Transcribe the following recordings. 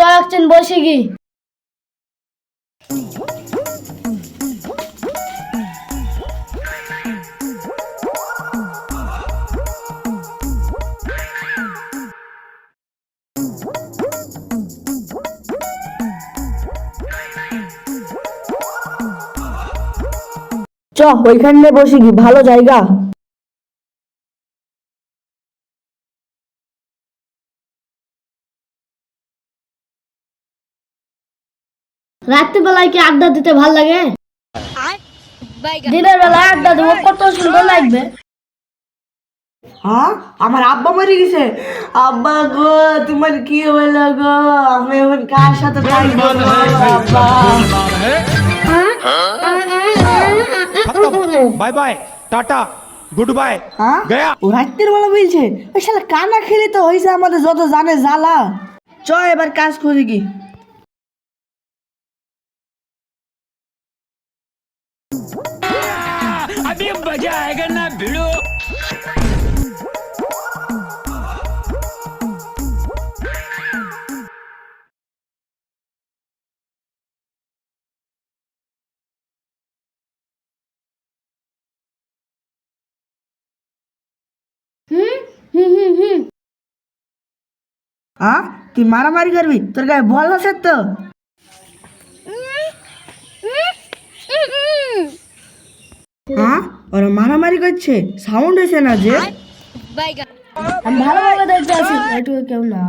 একদিন বসে কি চ ওইখানে বসে কি ভালো জায়গা। রাত্রিবেলায় কি আড্ডা দিতে ভালো লাগে? দিনের বেলায় আড্ডা দেবো কত সুন্দর লাগবে। হ্যাঁ? আমার আব্বা মরে গেছে। আব্বা গো তোমার কি হলো গো? আমি এখন কার সাথে থাকব bye bye tata good bye হ্যাঁ? গয়া। ও রাত্রির বেলা বলছে ওই শালা কানা খেলে তো হয়েছে আমাদের যত জানে জ্বালা। চ এবার কাজ করি কি। पर जाएगा ना बिलो हम्म, हम्म, हम्म, ती मारा मारी करवी तर काय बोल असत तो হ্যাঁ? ওরা মারামারি করছে। সাউন্ড হয়েছে না যে? আমি ভালোভাবে দেখতে আছি। একটু কেউ না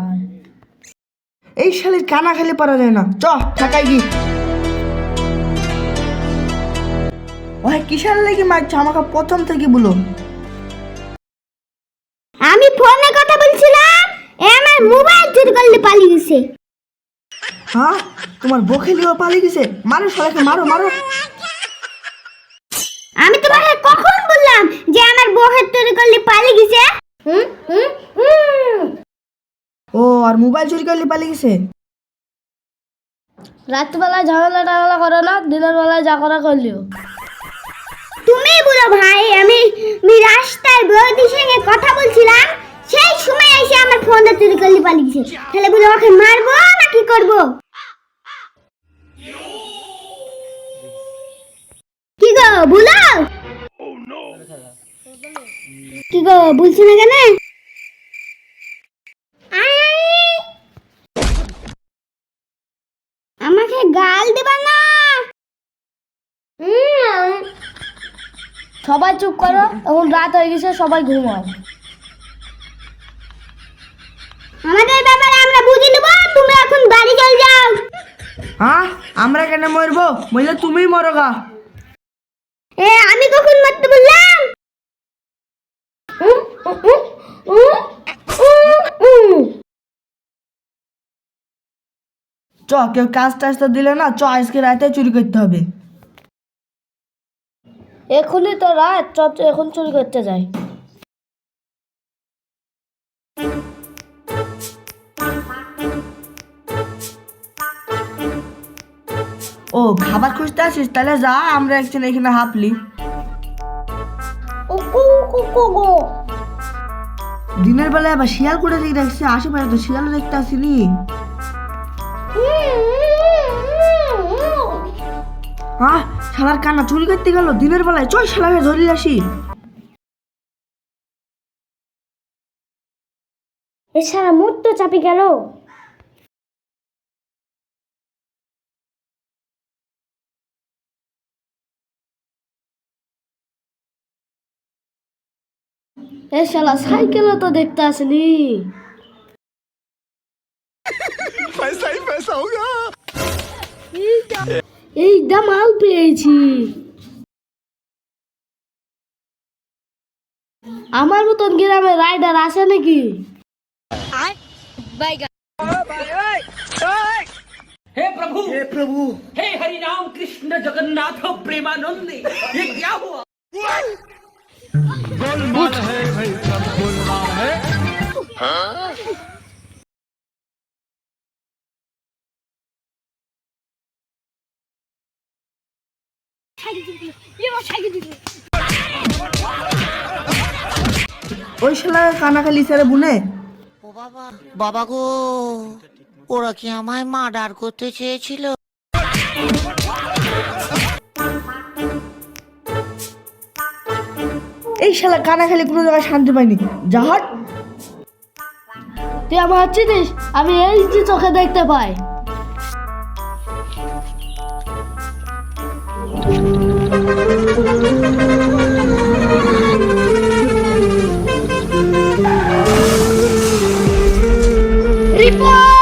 এই শালির কানা খেলে পারা যায় না। চ ঠাকাই গি ওই কিসের লেগে মারছো? আমাকে প্রথম থেকে বলো। আমি ফোনে কথা বলছিলাম এ আমার মোবাইল চুরি করলে পালিয়ে গেছে। হ্যাঁ? তোমার বখেলিও পালিয়ে গেছে। মারো শালাকে মারো মারো আমি তোমাকে কখন বললাম বউয়ের চুরি করলে পালিয়ে গেছে? হুম? হুম? হুম? ও আর মোবাইল চুরি করলে পালিয়ে গেছে? রাত্রিবেলায় ঝামেলা টামেলা করো না দিনের বেলায় যা করা করলিও। তুমি বলো ভাই আমি আমি রাস্তায় বৌদির সঙ্গে কথা বলছিলাম সেই সময় এসে আমার ফোনটা চুরি করলে পালিয়ে গেছে। তাহলে বলো ওকে মারবো না কি করব? কি গো বলো কি গো বলছি না কেন? আমাকে গাল দেবা না। সবাই চুপ করো এখন রাত হয়ে গেছে সবাই ঘুমাও। আমাদের ব্যাপারে আমরা বুঝে নেব তুমি এখন বাড়ি চল যাও। হ্যাঁ আমরা কেন মরবো? মরলে তুমিই মরো গা এ আমি কখন মারতে বললাম? চ কেউ কাজ টাজ তো দিলে না চ আজকে রাতে চুরি করতে হবে। এখনই তো রাত চ এখন চুরি করতে যাই। ও খাবার খুঁজতে আসিস তাহলে যা আমরা একজন এখানে হাঁপলি কু, কু, কু, কু। দিনের বেলায় আবার শিয়াল করে দিকে দেখছি আশেপাশে তো শিয়ালও দেখতে আসিনি। হ্যাঁ শালার কান্না চুরি করতে গেল দিনের বেলায় চল শালাকে ধরে আসি এছাড়া মুখ তো চাপি গেল এ শালা সাইকেলও তো দেখতে আসেনি पैसा ही पैसा होगा এই দামাল পেয়েছি আমার মতন গ্রামে রাইডার আছে নাকি हे प्रभु हे प्रभु हे हरि राम कृष्ण जगन्नाथ प्रेमानंद ये क्या हुआ गोलमाल है भाई सब गोलमाल है ওই শালাকে কানা খালি স্যারে বুনে ওরা কি আমায় মার্ডার করতে চেয়েছিল এই শালা কানা খেলে কোনো জায়গায় শান্তি পাইনি জাহাজ? তুই আমার চিনিস? আমি এই যে চোখে দেখতে পাই। রিপোর্ট